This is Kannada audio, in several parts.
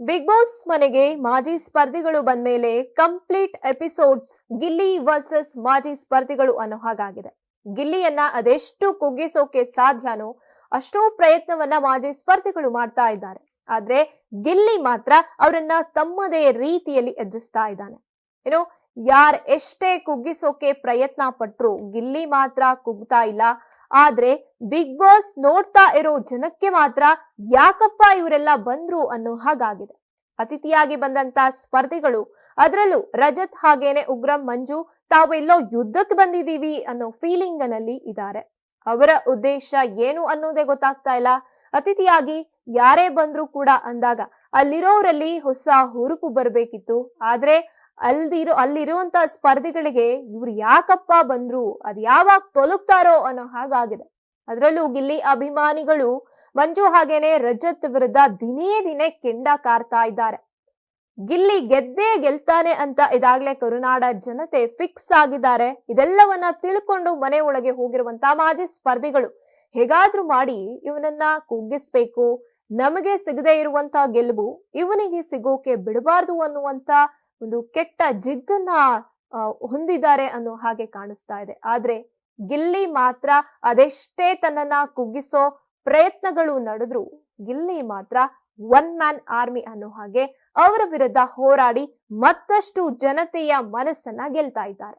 ಬಿಗ್ ಬಾಸ್ ಮನೆಗೆ ಮಾಜಿ ಸ್ಪರ್ಧಿಗಳು ಬಂದ ಮೇಲೆ ಕಂಪ್ಲೀಟ್ ಎಪಿಸೋಡ್ಸ್ ಗಿಲ್ಲಿ ವರ್ಸಸ್ ಮಾಜಿ ಸ್ಪರ್ಧಿಗಳು ಅನ್ನೋ ಹಾಗಾಗಿದೆ. ಗಿಲ್ಲಿಯನ್ನ ಅದೆಷ್ಟು ಕುಗ್ಗಿಸೋಕೆ ಸಾಧ್ಯನೋ ಅಷ್ಟೋ ಪ್ರಯತ್ನವನ್ನ ಮಾಜಿ ಸ್ಪರ್ಧಿಗಳು ಮಾಡ್ತಾ ಇದ್ದಾರೆ. ಆದ್ರೆ ಗಿಲ್ಲಿ ಮಾತ್ರ ಅವರನ್ನ ತಮ್ಮದೇ ರೀತಿಯಲ್ಲಿ ಎದುರಿಸ್ತಾ ಇದ್ದಾನೆ. ಏನೋ ಯಾರ್ ಎಷ್ಟೇ ಕುಗ್ಗಿಸೋಕೆ ಪ್ರಯತ್ನ ಪಟ್ರು ಗಿಲ್ಲಿ ಮಾತ್ರ ಕುಗ್ತಾ ಇಲ್ಲ ಆದ್ರೆ ಬಿಗ್ ಬಾಸ್ ನೋಡ್ತಾ ಇರೋ ಜನಕ್ಕೆ ಮಾತ್ರ ಯಾಕಪ್ಪ ಇವರೆಲ್ಲ ಬಂದ್ರು ಅನ್ನೋ ಹಾಗಾಗಿದೆ. ಅತಿಥಿಯಾಗಿ ಬಂದಂತ ಸ್ಪರ್ಧಿಗಳು, ಅದರಲ್ಲೂ ರಜತ್ ಹಾಗೇನೆ ಉಗ್ರಂ, ಮಂಜು ತಾವೆಲ್ಲೋ ಯುದ್ಧಕ್ಕೆ ಬಂದಿದ್ದೀವಿ ಅನ್ನೋ ಫೀಲಿಂಗ್ನಲ್ಲಿ ಇದ್ದಾರೆ. ಅವರ ಉದ್ದೇಶ ಏನು ಅನ್ನೋದೇ ಗೊತ್ತಾಗ್ತಾ ಇಲ್ಲ. ಅತಿಥಿಯಾಗಿ ಯಾರೇ ಬಂದ್ರು ಕೂಡ ಅಂದಾಗ ಅಲ್ಲಿರೋರಲ್ಲಿ ಹೊಸ ಹುರುಪು ಬರಬೇಕಿತ್ತು. ಆದ್ರೆ ಅಲ್ದಿರೋ, ಅಲ್ಲಿರುವಂತ ಸ್ಪರ್ಧಿಗಳಿಗೆ ಇವ್ರು ಯಾಕಪ್ಪ ಬಂದ್ರು, ಅದ್ ಯಾವಾಗ ತೊಲಗ್ತಾರೋ ಅನ್ನೋ ಹಾಗಾಗಿದೆ. ಅದರಲ್ಲೂ ಗಿಲ್ಲಿ ಅಭಿಮಾನಿಗಳು ಮಂಜು ಹಾಗೇನೆ ರಜತ್ ವಿರುದ್ಧ ದಿನೇ ದಿನೇ ಕೆಂಡ ಕಾರ್ತಾ ಇದ್ದಾರೆ. ಗಿಲ್ಲಿ ಗೆದ್ದೇ ಗೆಲ್ತಾನೆ ಅಂತ ಇದಾಗ್ಲೇ ಕರುನಾಡ ಜನತೆ ಫಿಕ್ಸ್ ಆಗಿದ್ದಾರೆ. ಇದೆಲ್ಲವನ್ನ ತಿಳ್ಕೊಂಡು ಮನೆ ಒಳಗೆ ಹೋಗಿರುವಂತ ಮಾಜಿ ಸ್ಪರ್ಧಿಗಳು ಹೇಗಾದ್ರೂ ಮಾಡಿ ಇವನನ್ನ ಕುಗ್ಗಿಸ್ಬೇಕು, ನಮಗೆ ಸಿಗದೆ ಇರುವಂತ ಗೆಲುವು, ಇವನಿಗೆ ಸಿಗೋಕೆ ಬಿಡಬಾರ್ದು ಅನ್ನುವಂತ ಒಂದು ಕೆಟ್ಟ ಜಿದ್ದನ್ನ ಹೊಂದಿದ್ದಾರೆ ಅನ್ನೋ ಹಾಗೆ ಕಾಣಿಸ್ತಾ ಇದೆ. ಆದ್ರೆ ಗಿಲ್ಲಿ ಮಾತ್ರ ಅದೆಷ್ಟೇ ತನ್ನನ್ನ ಕುಗ್ಗಿಸೋ ಪ್ರಯತ್ನಗಳು ನಡೆದ್ರು ಗಿಲ್ಲಿ ಮಾತ್ರ ಒನ್ ಮ್ಯಾನ್ ಆರ್ಮಿ ಅನ್ನೋ ಹಾಗೆ ಅವರ ವಿರುದ್ಧ ಹೋರಾಡಿ ಮತ್ತಷ್ಟು ಜನತೆಯ ಮನಸ್ಸನ್ನ ಗೆಲ್ತಾ ಇದ್ದಾರೆ.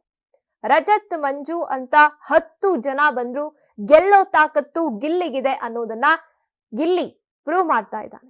ರಜತ್, ಮಂಜು ಅಂತ ಹತ್ತು ಜನ ಬಂದ್ರು ಗೆಲ್ಲೋ ತಾಕತ್ತು ಗಿಲ್ಲಿಗಿದೆ ಅನ್ನೋದನ್ನ ಗಿಲ್ಲಿ ಪ್ರೂವ್ ಮಾಡ್ತಾ ಇದ್ದಾನೆ.